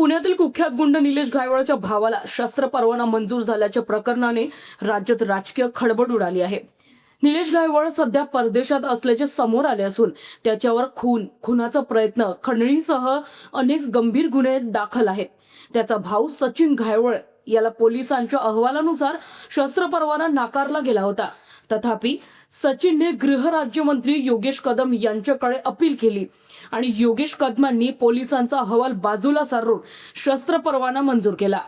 पुण्यातील कुख्यात गुंड निलेश घायवळच्या भावाला शस्त्र परवाना मंजूर झाल्याच्या प्रकरणाने राज्यात राजकीय खळबळ उडाली आहे. निलेश गायवळ सध्या परदेशात असल्याचे समोर आले असून त्याच्यावर खून खुनाचा प्रयत्न खंडणीसह अनेक गंभीर गुन्हे दाखल आहेत. त्याचा भाऊ सचिन घायवळ याला पोलिसांच्या अहवालानुसार शस्त्र परवाना नाकारला गेला होता. तथापि सचिनने गृहराज्यमंत्री योगेश कदम यांच्याकडे अपील केली. आणि योगेश कदमांनी पोलिसांचा अहवाल बाजूला सारून शस्त्र परवाना मंजूर केला.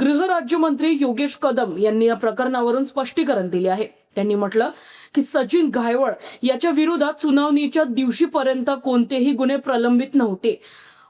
गृहराज्यमंत्री योगेश कदम यांनी या प्रकरणावरून स्पष्टीकरण दिले आहे. त्यांनी म्हटलं की सचिन घायवळ याच्या विरोधात सुनावणीच्या दिवशीपर्यंत कोणतेही गुन्हे प्रलंबित नव्हते.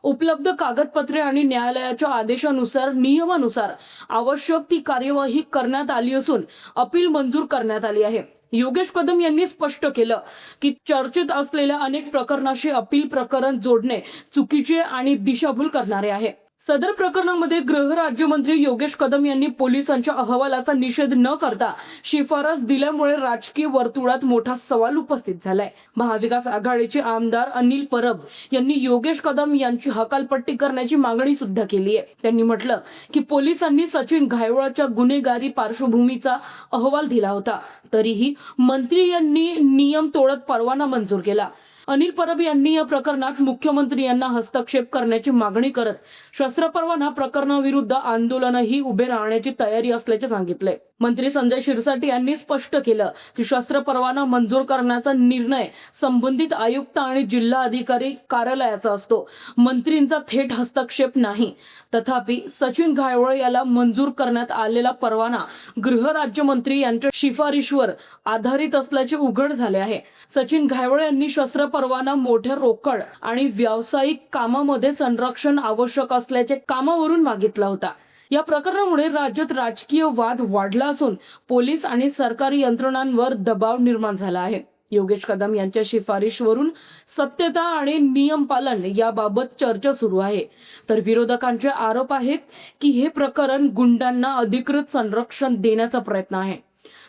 उपलब्ध कागदपत्रे आणि न्यायालयाच्या आदेशानुसार नियमानुसार आवश्यक ती कार्यवाही करण्यात आली असून अपील मंजूर करण्यात आली आहे. योगेश कदम यांनी स्पष्ट केलं की चर्चेत असलेल्या अनेक प्रकरणाशी अपील प्रकरण जोडणे चुकीचे आणि दिशाभूल करणारे आहे. सदर प्रकरणामध्ये गृहराज्यमंत्री योगेश कदम यांनी पोलिसांच्या अहवालाचा निषेध न करता शिफारस दिल्यामुळे राजकीय वर्तुळात मोठा सवाल उपस्थित झालाय. महाविकास आघाडीचे आमदार अनिल परब यांनी योगेश कदम यांची हकालपट्टी करण्याची मागणी सुद्धा केली आहे. त्यांनी म्हटलं की पोलिसांनी सचिन घायवळाच्या गुन्हेगारी पार्श्वभूमीचा अहवाल दिला होता. तरीही मंत्री यांनी नियम तोडत परवाना मंजूर केला. अनिल परब यांनी या प्रकरणात मुख्यमंत्री यांना हस्तक्षेप करण्याची मागणी करत शस्त्र परवाना प्रकरणाविरुद्ध आंदोलनही उभे राहण्याची तयारी असल्याचे सांगितले. मंत्री संजय शिरसाट यांनी स्पष्ट केलं की शस्त्र परवाना मंजूर करण्याचा निर्णय संबंधित आयुक्त आणि जिल्हा अधिकारी कार्यालयाचा असतो. मंत्रींचा थेट हस्तक्षेप नाही. तथापि सचिन घायवळ याला मंजूर करण्यात आलेला परवाना गृहराज्यमंत्री यांच्या शिफारशीवर आधारित असल्याचे उघड झाले आहे. सचिन घायवळ यांनी शस्त्र परवाना मोठ्या रोकड आणि व्यावसायिक कामामध्ये संरक्षण आवश्यक असल्याचे कामावरून मागितला होता. या प्रकरणामुळे राज्यात राजकीय वाद वाढला असून पोलीस आणि सरकारी यंत्रणांवर दबाव निर्माण झाला आहे. योगेश कदम यांच्या शिफारशीवरून सत्यता आणि नियम पालन याबाबत चर्चा सुरू आहे. तर विरोधकांचे आरोप आहेत की हे प्रकरण गुंडांना अधिकृत संरक्षण देण्याचा प्रयत्न आहे.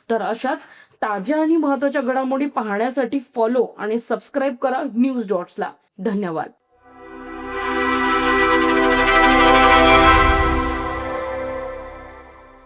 तर अशाच ताज्या आणि महत्त्वाच्या घडामोडी पाहण्यासाठी फॉलो आणि सबस्क्राईब करा न्यूज डॉट्सला धन्यवाद.